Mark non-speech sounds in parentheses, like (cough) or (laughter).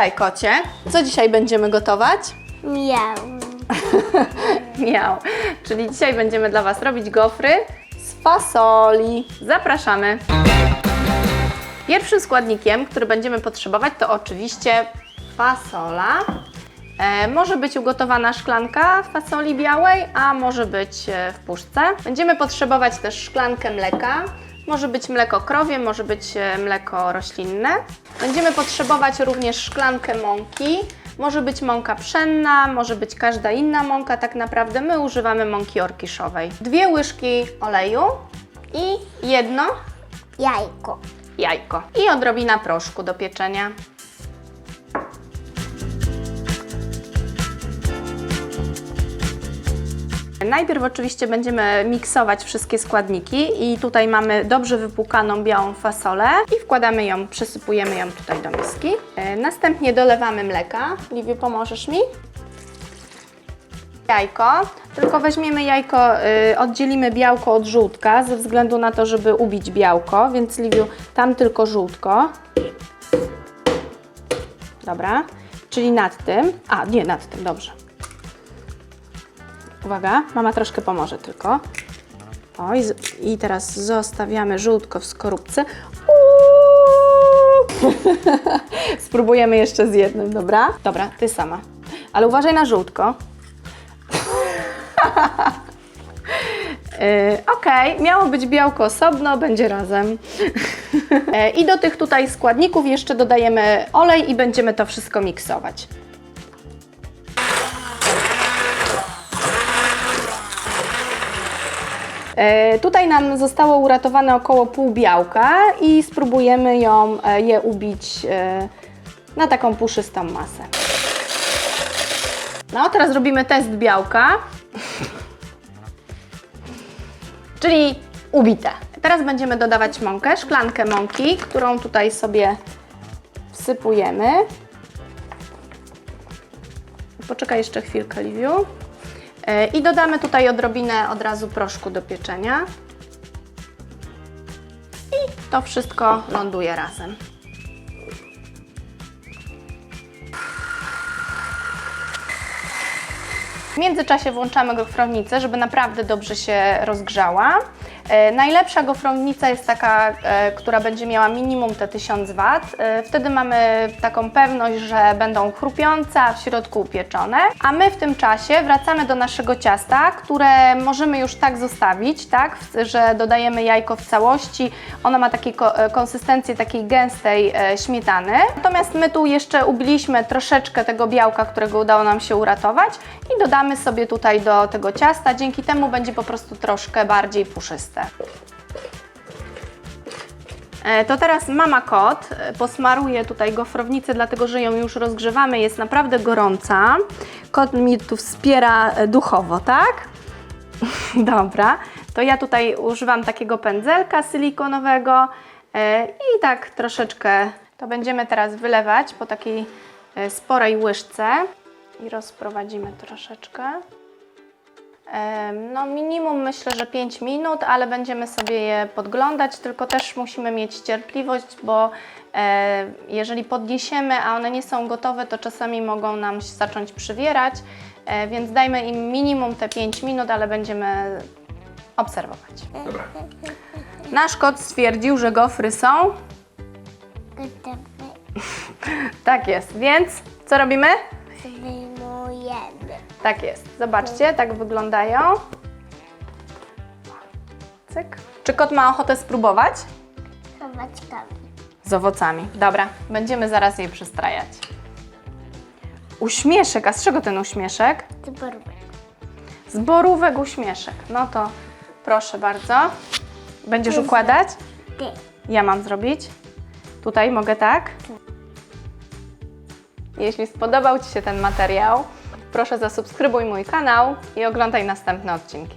Witaj kocie. Co dzisiaj będziemy gotować? Miau. (laughs) Miał. Czyli dzisiaj będziemy dla Was robić gofry z fasoli. Zapraszamy. Pierwszym składnikiem, który będziemy potrzebować, to oczywiście fasola. E, może być ugotowana szklanka fasoli białej, a może być e, w puszce. Będziemy potrzebować też szklankę mleka. Może być mleko krowie, może być e, mleko roślinne. Będziemy potrzebować również szklankę mąki. Może być mąka pszenna, może być każda inna mąka. Tak naprawdę my używamy mąki orkiszowej. Dwie łyżki oleju i jedno Jajko. jajko i odrobina proszku do pieczenia. Najpierw oczywiście będziemy miksować wszystkie składniki i tutaj mamy dobrze wypłukaną białą fasolę i wkładamy ją, przysypujemy ją tutaj do miski. E, Następnie dolewamy mleka. Liwiu, pomożesz mi? Jajko, tylko weźmiemy jajko, y, oddzielimy białko od żółtka ze względu na to, żeby ubić białko, więc Liwiu, tam tylko żółtko. Dobra, czyli nad tym, a nie nad tym, dobrze. Uwaga, mama troszkę pomoże tylko. Oj, z- i teraz zostawiamy żółtko w skorupce. (laughs) Spróbujemy jeszcze z jednym, dobra? Dobra, ty sama. Ale uważaj na żółtko. Yy, Okej, miało być białko osobno, będzie razem. Yy, I do tych tutaj składników jeszcze dodajemy olej i będziemy to wszystko miksować. Tutaj nam zostało uratowane około pół białka i spróbujemy ją, e, je ubić e, na taką puszystą masę. No, teraz robimy test białka. (laughs) Czyli ubite. Teraz będziemy dodawać mąkę, szklankę mąki, którą tutaj sobie wsypujemy. Poczekaj jeszcze chwilkę, Liwiu. E, I dodamy tutaj odrobinę od razu proszku do pieczenia. I to wszystko ląduje razem. Międzyczasie włączamy gofrownicę, żeby naprawdę dobrze się rozgrzała. E, najlepsza gofrownica jest taka, e, która będzie miała minimum te 1000 W. E, wtedy mamy taką pewność, że będą chrupiące, a w środku upieczone. A my w tym czasie wracamy do naszego ciasta, które możemy już tak zostawić, tak, że dodajemy jajko w całości. Ono ma takie ko- e, konsystencję takiej gęstej śmietany. Natomiast my tu jeszcze ubiliśmy troszeczkę tego białka, którego udało nam się uratować i dodamy sobie tutaj do tego ciasta. Dzięki temu będzie po prostu troszkę bardziej puszyste. E, To teraz mama kot e, posmaruje tutaj gofrownicę, dlatego że ją już rozgrzewamy, jest naprawdę gorąca. Kot mi tu wspiera e, duchowo, tak? (laughs) Dobra, to ja tutaj używam takiego pędzelka silikonowego i tak troszeczkę to będziemy teraz wylewać po takiej sporej łyżce i rozprowadzimy troszeczkę. No minimum myślę, że 5 minut, ale będziemy sobie je podglądać, tylko też musimy mieć cierpliwość, bo e, jeżeli podniesiemy, a one nie są gotowe, to czasami mogą nam się zacząć przywierać, e, więc dajmy im minimum te 5 minut, ale będziemy obserwować. Dobra. Nasz kot stwierdził, że gofry są. Gotowe. (laughs) Tak jest, więc co robimy? Tak jest. Zobaczcie, tak wyglądają. Cyk. Czy kot ma ochotę spróbować? Chowaczkami. Z owocami. Dobra, będziemy zaraz je przystrajać. Uśmieszek, a z czego ten uśmieszek? Zborówek. Z borówek uśmieszek. No to proszę bardzo. Będziesz układać? Ty. Ja mam zrobić. Tutaj mogę tak? Jeśli spodobał Ci się ten materiał, proszę zasubskrybuj mój kanał i oglądaj następne odcinki.